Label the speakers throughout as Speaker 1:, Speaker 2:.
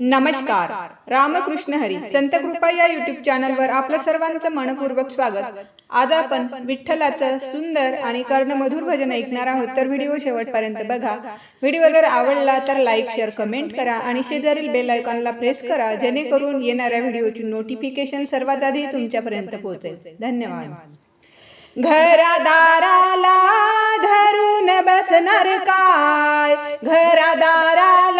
Speaker 1: नमस्कार. रामकृष्ण हरी संत कृपा या युट्यूब चॅनलवर आपलं सर्वांचं मनपूर्वक स्वागत. आज आपण विठ्ठलाचं सुंदर आणि कर्णमधुर भजन ऐकणार आहोत. तर व्हिडिओ शेवटपर्यंत बघा. व्हिडिओ जर आवडला तर लाईक शेअर कमेंट करा आणि शेजारील बेल आयकॉनला प्रेस करा जेणेकरून येणाऱ्या व्हिडिओची नोटिफिकेशन सर्वात आधी तुमच्यापर्यंत पोहोचेल. धन्यवाद. घरादाराला धरून बसणार काय? घरादाराला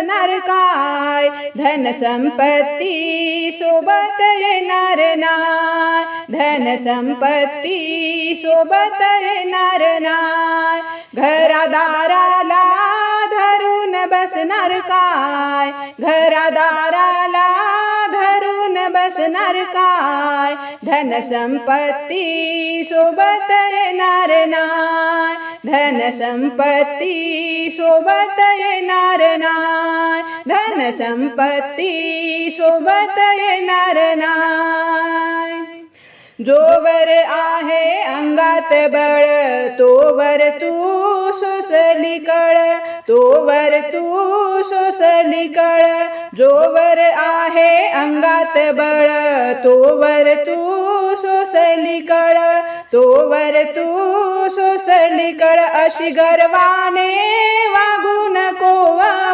Speaker 1: असणार काय? धन संपत्ती सोबत येणार नाय धन संपत्ती सोबत येणार नाय घरादाराला धरून बसणार काय? घरादाराला धरून बसणार काय? धन संपत्ती सोबत येणार नाय धन संपत्ती सोबत येणार नाय धन संपत्ती सोबत येणार नाय जोवर आहे अंगात बळ तोवर तू सोसली कळ तोवर तू सोसली कळ जोवर आहे अंगात बळ तोवर तू सोसली कळ तोवर तू सोसली कळ अशी गर्वाने वागू नको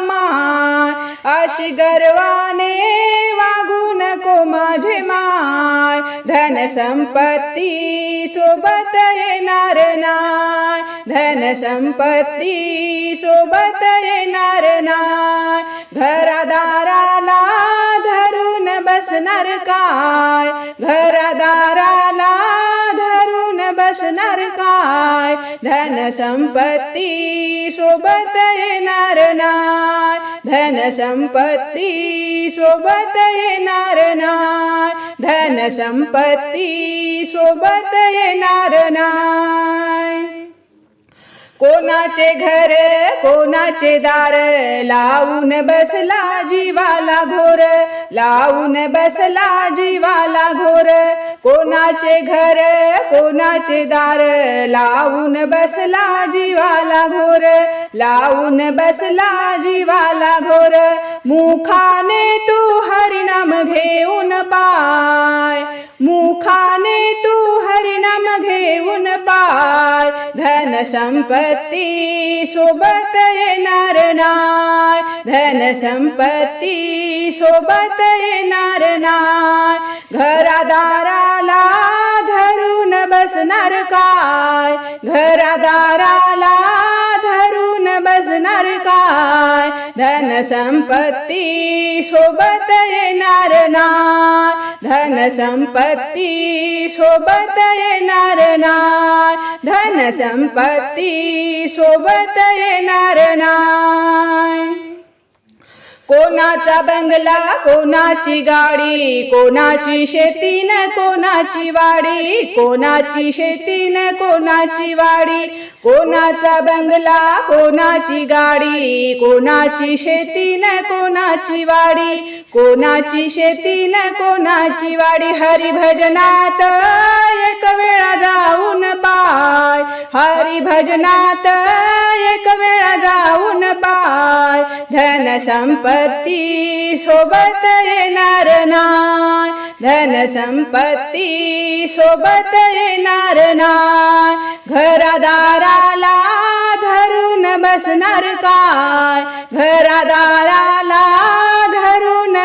Speaker 1: मान अशी गर्वाने वागू नको माझे माय. धन संपत्ती सोबत येणार नाय. धन संपत्ती सोबत येणार नाय. घरादाराला धरून बसणार काय? घरादारा असणार काय? धन संपत्ती सोबत येणार नाय धन संपत्ती सोबत येणार नाय धन संपत्ती सोबत येणार नाय कोणाचे घर कोणाचे दार? लावून बसला जीवाला घोर. लावून बसला जीवाला घोर. कोणाचे घर कोणाचे दार? लावून बसला जीवाला घोर. लावून बसला जीवाला घोर. मुखाने तू हरिनाम घेऊन पाय. मुखा घेऊन पाय धन संपत्ती सोबत येणार नाय धन संपत्ती सोबत येणार नाय घरादाराला धरून बसणार काय? घरादाराला धरून बसणार काय? धन संपत्ती सोबत येणार नाय धनसम्पत्ति सोबतय नारनाय धनसम्पत्ति सोबतय नारनाय कोणाचा बंगला कोणाची गाडी कोणाची शेती न कोणाची वाडी कोणाची शेती न कोणाची वाडी कोणाचा बंगला कोणाची गाडी कोणाची शेती न कोणाची वाडी कोणाची शेती न कोणाची वाडी हरिभजनात एक वेळा जाऊन पाय हरिभजनात एक वेळा जाऊन पाय. धन संपत्ती सोबत येणार नाय धन संपत्ती सोबत येणार नाय घरादाराला धरून बसणार काय? घरादाराला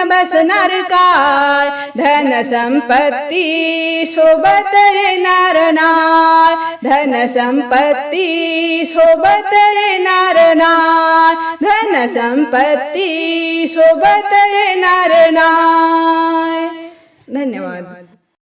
Speaker 1: बसणार काय? धन संपत्ती सोबत येणार नाय धन संपत्ती सोबत येणार नाय धन संपत्ती सोबत येणार नाय धन्यवाद.